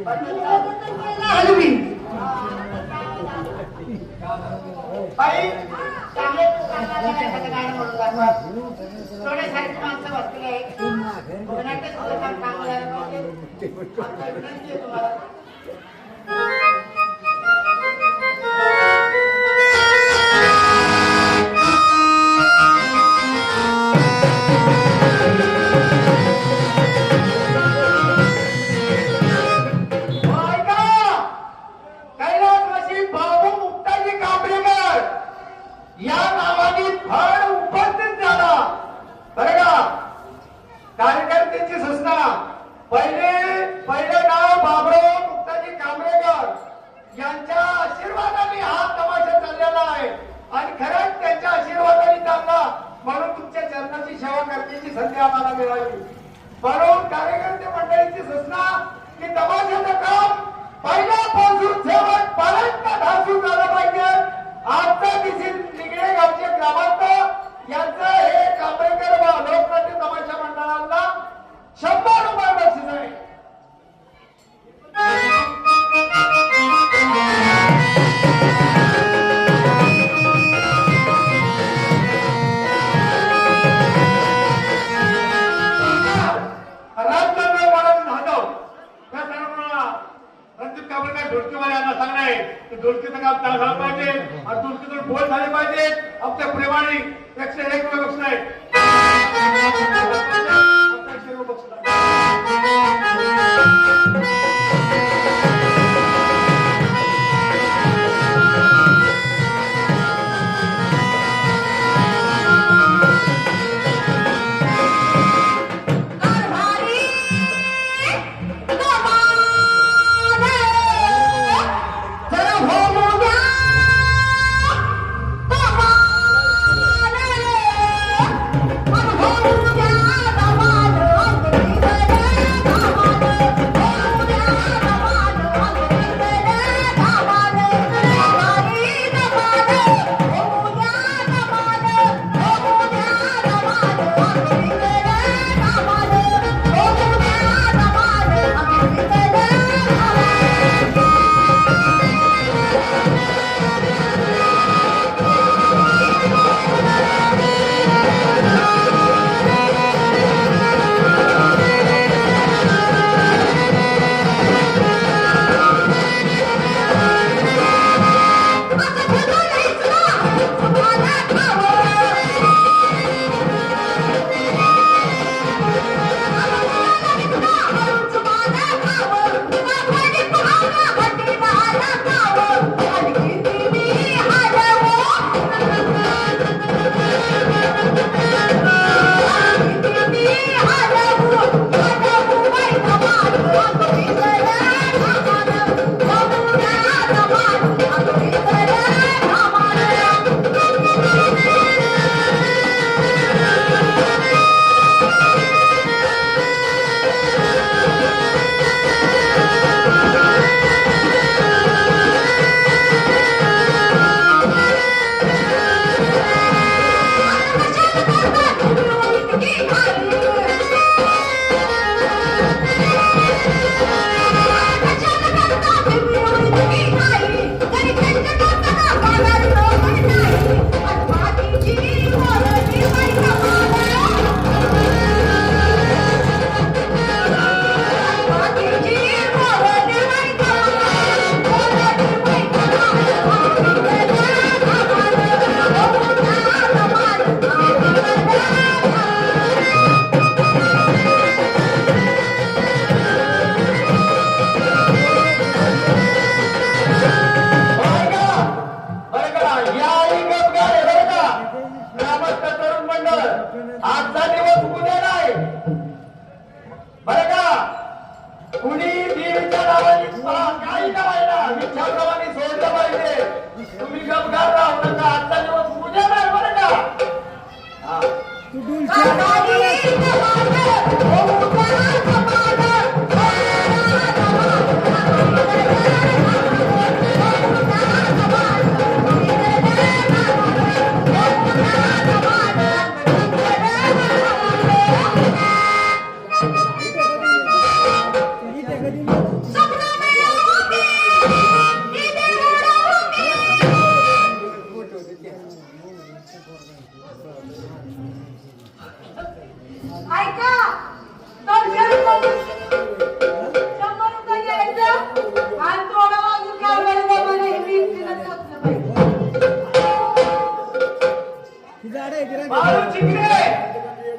हलवी बाई, चांगले. थोडे माणसं बसलेली आहेत. कोणाचं सुद्धा काम तुम्हाला. आम्हाला म्हणून कार्यकर्ते मंडळीची सूचना की तमाशाचं काम पहिल्यापासून शेवटपर्यंत ढासून झालं पाहिजे. आजचा दिसील निगडे गावचे ग्रामांत यांचं हे कांबळेकर व लोकनाट्य तमाशा मंडळाला शंभर रुपये बक्षीस आहे. झाला पाहिजे. आणि दुसरीकडे बोल झाले पाहिजे. आपल्या प्रेमाने एकशे एक व्यवस्था आहे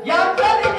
ಯಾತ್ರಾ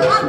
Thank you.